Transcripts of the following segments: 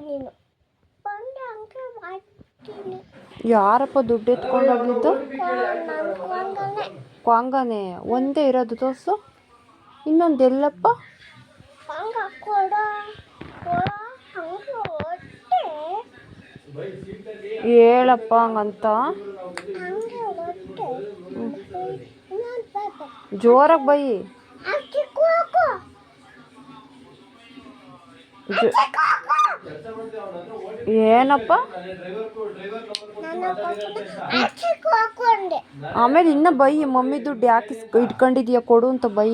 ನೀನು. ಯಾರಪ್ಪ ದುಡ್ಡು ಎತ್ಕೊಂಡು ಹೋಗಿದ್ದು? ಕ್ವಾಂಗನೆ. ಒಂದೇ ಇರೋದು ತೋರ್ಸು. ಇನ್ನೊಂದು ಎಲ್ಲಪ್ಪ ಹೇಳಪ್ಪ ಹಂಗಂತ. ಜೋರಾಗಿ ಬೈ. ಏನಪ್ಪ? ಆಮೇಲೆ ಇನ್ನ ಬೈ ಮಮ್ಮಿ ದುಡ್ಡು ಯಾಕೆ ಇಟ್ಕೊಂಡಿದೀಯ ಕೊಡು ಅಂತ ಬೈ.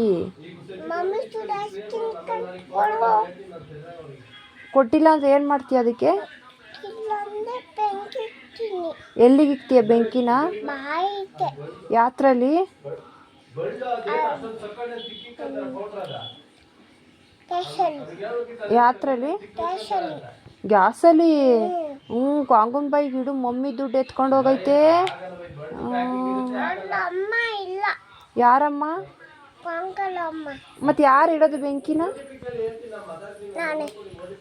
ಕೊಟ್ಟಿಲ್ಲ ಅಂದ್ರೆ ಏನು ಮಾಡ್ತೀಯ ಅದಕ್ಕೆ? ಎಲ್ಲಿಗೆ ಇಕ್ತೀಯ ಬೆಂಕಿನ? ಯಾತ್ರಲ್ಲಿ? ಯಾತ್ರಲ್ಲಿ ಗ್ಯಾಸಲ್ಲಿ? ಹ್ಞೂ ಕಾಂಗುನ್ ಬೈಗೆ ಇಡು ಮಮ್ಮಿ ದುಡ್ಡು ಎತ್ಕೊಂಡು ಹೋಗೈತೆ. ಯಾರಮ್ಮ? ಮತ್ತೆ ಯಾರು ಇಡೋದು ಬೆಂಕಿನ?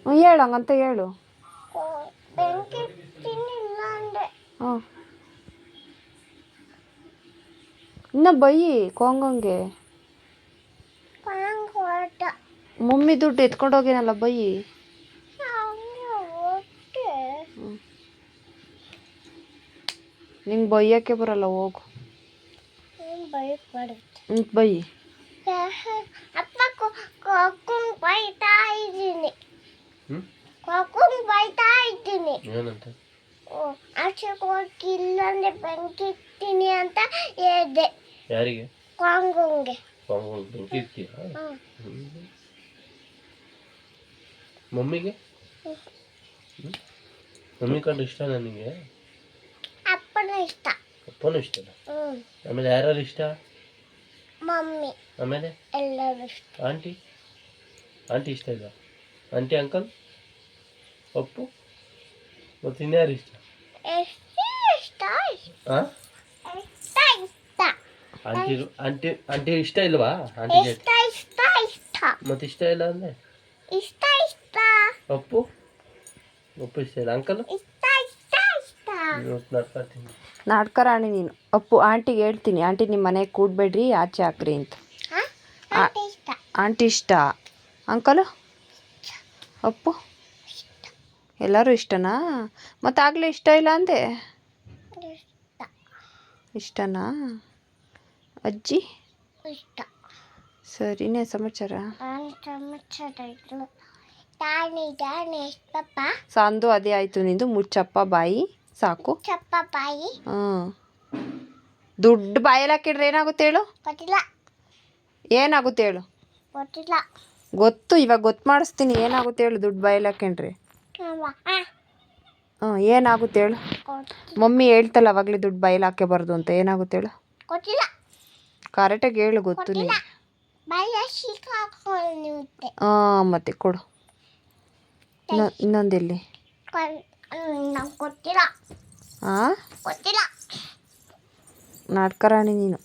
ಹ್ಞೂ ಹೇಳು ಹಂಗಂತ ಹೇಳು. ಇನ್ನ ಬೈ ಕೋಂಗಂಗೆ ಮಮ್ಮಿ ದುಡ್ಡು ಎತ್ಕೊಂಡು ಹೋಗಿನಲ್ಲ ಬೈ. ನಿಂಗೆ ಬೈಯಕ್ಕೆ ಬರಲ್ಲ ಹೋಗು. ಬೈ. ಅಪ್ಪ ಕೊಕ್ಕುಂಗ್ ಬೈತಾ ಇದ್ದೀನಿ ಕೊಕ್ಕುಂಗ್ ಬೈತಾ ಇದ್ದೀನಿ ಓ, ಆಚೆ ಕೊಕ್ಕಿಲ್ಲ ಅಂದ್ರೆ ಬೆಂಕಿ ಇಡ್ತೀನಿ ಅಂತ ಹೇಳಿದೆ. ಯಾರಿಗೆ? ಕಾಂಗುಂಗೆ ಪಾಂಗೋಲ್ ಬೆಂಕಿ ಇರ್ತೀಯ ಹ್ಮ್. ಮಮ್ಮಿಗೆ ಹ್ಮ್? ಮಮ್ಮಿ ಕಂಡ್ರೆ ಇಷ್ಟ ನನಗೆ ಅಪ್ಪನ ಇಷ್ಟ ಅಪ್ಪನೂ ಇಷ್ಟನಾ ಹ್ಮ್ ಆಮೇಲೆ ಯಾರ್ಯಾರು ಇಷ್ಟ ಮಮ್ಮಿ ಆಮೇಲೆ ಎಲ್ಲರೂ ಇಷ್ಟ ಆಂಟಿ ಆಂಟಿ ಇಷ್ಟ ಇಲ್ಲ ಆಂಟಿ ಅಂಕಲ್ ಪಪ್ಪು ಮತ್ತು ಇನ್ಯಾರು ಇಷ್ಟ ಎಷ್ಟು ಇಷ್ಟ ಹಾಂ ಇಷ್ಟ ಇಷ್ಟ ಆಂಟಿ ಆಂಟಿ ಆಂಟಿ ಇಷ್ಟ ಇಲ್ವಾ ಆಂಟಿಗೆ ಇಷ್ಟ ಇಷ್ಟ ಇಷ್ಟ ಮತ್ತೆ ಇಷ್ಟ ಇಲ್ಲ ಅಂದರೆ ಇಷ್ಟ ಅಪ್ಪು ಪಪ್ಪು ಇಷ್ಟ ಇಲ್ಲ ಅಂಕಲ್ ನಾಟಕ ರಾಣಿ ನೀನು ಅಪ್ಪು ಆಂಟಿಗೆ ಹೇಳ್ತೀನಿ ಆಂಟಿ ನಿಮ್ಮ ಮನೆಗೆ ಕೂಡ್ಬೇಡ್ರಿ ಆಚೆ ಹಾಕ್ರಿ ಅಂತ ಹಾ? ಆಂಟಿ ಇಷ್ಟ ಆಂಟಿ ಇಷ್ಟ ಅಂಕಲು ಅಪ್ಪು ಎಲ್ಲರೂ ಇಷ್ಟನಾ ಮತ್ತೆ ಆಗಲೇ ಇಷ್ಟ ಇಲ್ಲ ಅಂದೆ ಇಷ್ಟನಾ ಅಜ್ಜಿ ಇಷ್ಟ ಸರಿನೇ ಸಮಾಚಾರ ಸಂದು ಅದೇ ಆಯ್ತು ನಿಂದು. ಮುಚ್ಚಪ್ಪ ಬಾಯಿ. ಸಾಕು. ಚಪ್ಪ ಬಾಯಿ. ಹ್ಮ್ ದುಡ್ಡು ಬಾಯಲ್ಲಿ ಹಾಕಿಡ್ರೆ ಏನಾಗುತ್ತೆ ಹೇಳು? ಗೊತ್ತಿಲ್ಲ. ಏನಾಗುತ್ತೆ ಹೇಳು? ಗೊತ್ತಿಲ್ಲ. ಗೊತ್ತು ಇವಾಗ ಗೊತ್ತು ಮಾಡಿಸ್ತೀನಿ. ಏನಾಗುತ್ತೆ ಹೇಳು ದುಡ್ಡು ಬಾಯಲ್ಲಿ ಹಾಕೊಂಡ್ರೆ? ಹ್ಮ್ ಆ, ಏನಾಗುತ್ತೆ ಹೇಳು? ಮಮ್ಮಿ ಹೇಳ್ತಲ್ಲ ಅವಾಗಲೇ ದುಡ್ಡು ಬಾಯಲ್ಲಿ ಹಾಕಬಾರ್ದು ಅಂತ. ಏನಾಗುತ್ತೆ ಹೇಳು? ಗೊತ್ತಿಲ್ಲ. ಕರೆಕ್ಟಾಗಿ ಹೇಳು ಗೊತ್ತು ನೀನು ಹಾಂ ಮತ್ತೆ ಕೊಡು. ಇನ್ನೊ ಇನ್ನೊಂದೆಲ್ಲಿ ನಂಗೆ ಗೊತ್ತಿಲ್ಲ. ಹಾಂ ಗೊತ್ತಿಲ್ಲ. ನಾಟಕ ರಾಣಿ ನೀನು.